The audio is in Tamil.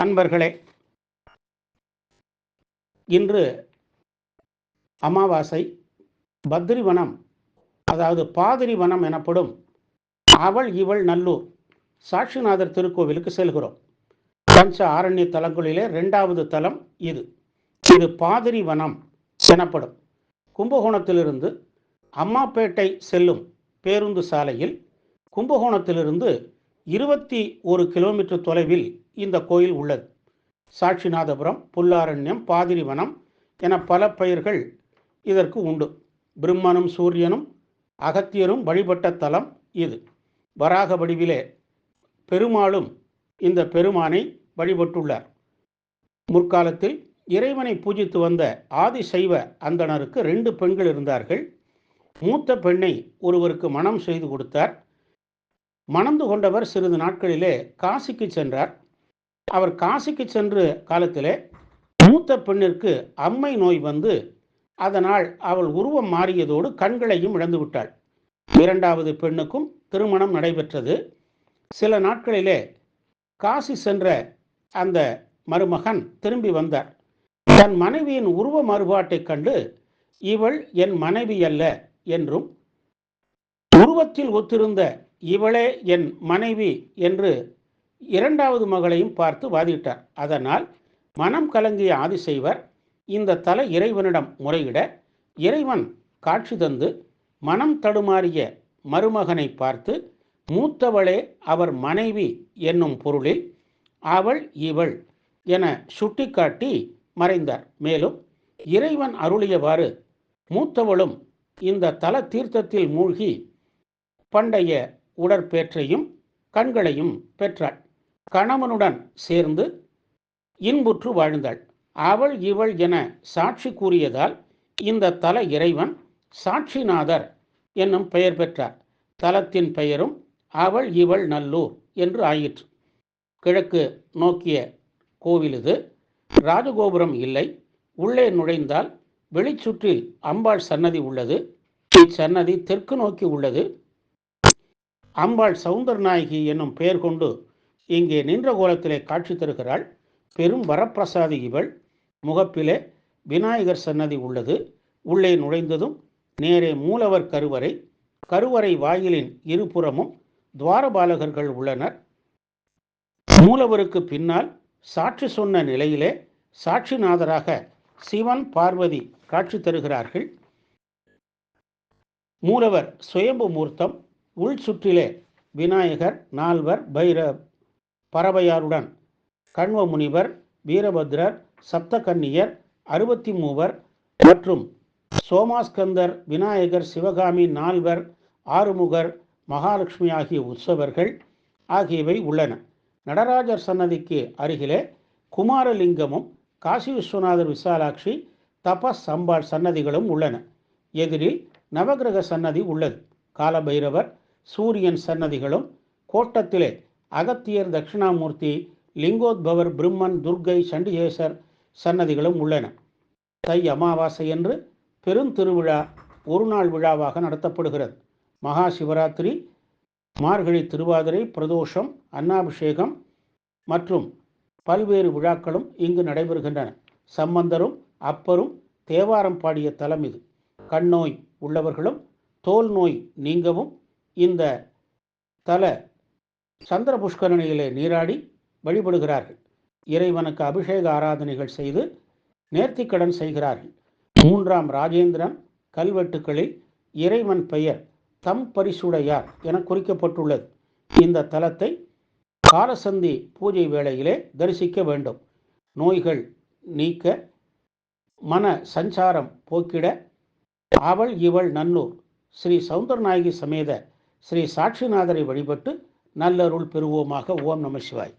அன்பர்களே இன்று அமாவாசை பத்ரிவனம் அதாவது பாதிரிவனம் எனப்படும் அவள் இவள் நல்லூர் சாட்சிநாதர் திருக்கோவிலுக்கு செல்கிறோம். பஞ்ச ஆரண்ய தலங்களிலே ரெண்டாவது தலம் இது. இது பாதிரி வனம் எனப்படும். கும்பகோணத்திலிருந்து அம்மாப்பேட்டை செல்லும் பேருந்து சாலையில் கும்பகோணத்திலிருந்து இருபத்தி ஒரு கிலோமீட்டர் தொலைவில் இந்த கோயில் உள்ளது. சாட்சிநாதபுரம் புல்லாரண்யம் பாதிரிவனம் என பல பெயர்கள் இதற்கு உண்டு. பிரம்மனும் சூரியனும் அகத்தியரும் வழிபட்ட தலம் இது. வராக வடிவிலே பெருமாளும் இந்த பெருமானை வழிபட்டுள்ளார். முற்காலத்தில் இறைவனை பூஜித்து வந்த ஆதிசைவ அந்தணருக்கு ரெண்டு பெண்கள் இருந்தார்கள். மூத்த பெண்ணை ஒருவருக்கு மனம் செய்து கொடுத்தார். மணந்து கொண்டவர் சிறிது நாட்களிலே காசிக்கு சென்றார். அவர் காசிக்கு சென்று காலத்திலே மூத்த பெண்ணிற்கு அம்மை நோய் வந்து அதனால் அவள் உருவம் மாறியதோடு கண்களையும் இழந்து விட்டாள். இரண்டாவது பெண்ணுக்கும் திருமணம் நடைபெற்றது. சில நாட்களிலே காசி சென்ற அந்த மருமகன் திரும்பி வந்தார். தன் மனைவியின் உருவ மாறுபாட்டைக் கண்டு இவள் என் மனைவி அல்ல என்றும் உருவத்தில் ஒத்திருந்த இவளே என் மனைவி என்று இரண்டாவது மகளையும் பார்த்து வாதிட்டார். அதனால் மனம் கலங்கிய ஆதிசைவர் இந்த தல இறைவனிடம் முறையிட இறைவன் காட்சி தந்து மனம் தடுமாறிய மருமகனை பார்த்து மூத்தவளே அவர் மனைவி என்னும் பொருளில் அவள் இவள் என சுட்டிக்காட்டி மறைந்தார். மேலும் இறைவன் அருளியவாறு மூத்தவளும் இந்த தல தீர்த்தத்தில் மூழ்கி பண்டைய உடற்பேற்றையும் கண்களையும் பெற்றாள். கணவனுடன் சேர்ந்து இன்புற்று வாழ்ந்தாள். அவள் இவள் என சாட்சி கூறியதால் இந்த தல இறைவன் சாட்சிநாதர் என்னும் பெயர் பெற்றார். தலத்தின் பெயரும் அவள் இவள் நல்லூர் என்று ஆயிற்று. கிழக்கு நோக்கிய கோவில் இது. ராஜகோபுரம் இல்லை. உள்ளே நுழைந்தால் வெளிச்சுற்றில் அம்பாள் சன்னதி உள்ளது. இச்சன்னதி தெற்கு நோக்கி உள்ளது. அம்பாள் சவுந்தரநாயகி என்னும் பெயர் கொண்டு இங்கே நின்ற கோலத்திலே காட்சி தருகிறாள். பெரும் வரப்பிரசாதி இவள். முகப்பிலே விநாயகர் சன்னதி உள்ளது. உள்ளே நுழைந்ததும் நேரே மூலவர் கருவறை. கருவறை வாயிலின் இருபுறமும் துவாரபாலகர்கள் உள்ளனர். மூலவருக்கு பின்னால் சாட்சி சொன்ன நிலையிலே சாட்சிநாதராக சிவன் பார்வதி காட்சி தருகிறார்கள். மூலவர் சுயம்பு மூர்த்தம் உள் சுற்றிலே விநாயகர் நால்வர் பைர பறவையாருடன் கண்வ முனிவர் வீரபத்ரர் சப்தகன்னியர் அறுபத்தி மூவர் மற்றும் சோமாஸ்கந்தர் விநாயகர் சிவகாமி நால்வர் ஆறுமுகர் மகாலட்சுமி ஆகிய உற்சவர்கள் ஆகியவை உள்ளன. நடராஜர் சன்னதிக்கு அருகிலே குமாரலிங்கமும் காசி விஸ்வநாதர் விசாலாட்சி தபஸ் சம்பாள் சன்னதிகளும் உள்ளன. எதிரில் நவகிரக சன்னதி உள்ளது. காலபைரவர் சூரியன் சன்னதிகளும் கோட்டத்திலே அகத்தியர் தட்சிணாமூர்த்தி லிங்கோத்பவர் பிரம்மன் துர்க்கை சண்டிகேசர் சன்னதிகளும் உள்ளன. தை அமாவாசை என்று பெருந்திருவிழா ஒரு நாள் விழாவாக நடத்தப்படுகிறது. மகா சிவராத்திரி மார்கழி திருவாதிரை பிரதோஷம் அன்னாபிஷேகம் மற்றும் பல்வேறு விழாக்களும் இங்கு நடைபெறுகின்றன. சம்பந்தரும் அப்பரும் தேவாரம் பாடிய தலம் இது. கண்ணோய் உள்ளவர்களும் தோல் நோய் நீங்கவும் இந்த தல சந்திர புஷ்கரணியிலே நீராடி வழிபடுகிறார்கள். இறைவனுக்கு அபிஷேக ஆராதனைகள் செய்து நேர்த்திக்கடன் செய்கிறார்கள். மூன்றாம் ராஜேந்திரன் கல்வெட்டுக்களில் இறைவன் பெயர் தம் பரிசுடையார் என குறிக்கப்பட்டுள்ளது. இந்த தலத்தை காலசந்தி பூஜை வேளையிலே தரிசிக்க வேண்டும். நோய்கள் நீக்க மன சஞ்சாரம் போக்கிட அவள் இவள் நன்னூர் ஸ்ரீ சவுந்தரநாயகி சமேத ஸ்ரீ சாட்சிநாதரை வழிபட்டு நல்லருள் பெறுவோமாக ஓம் நம சிவாய்.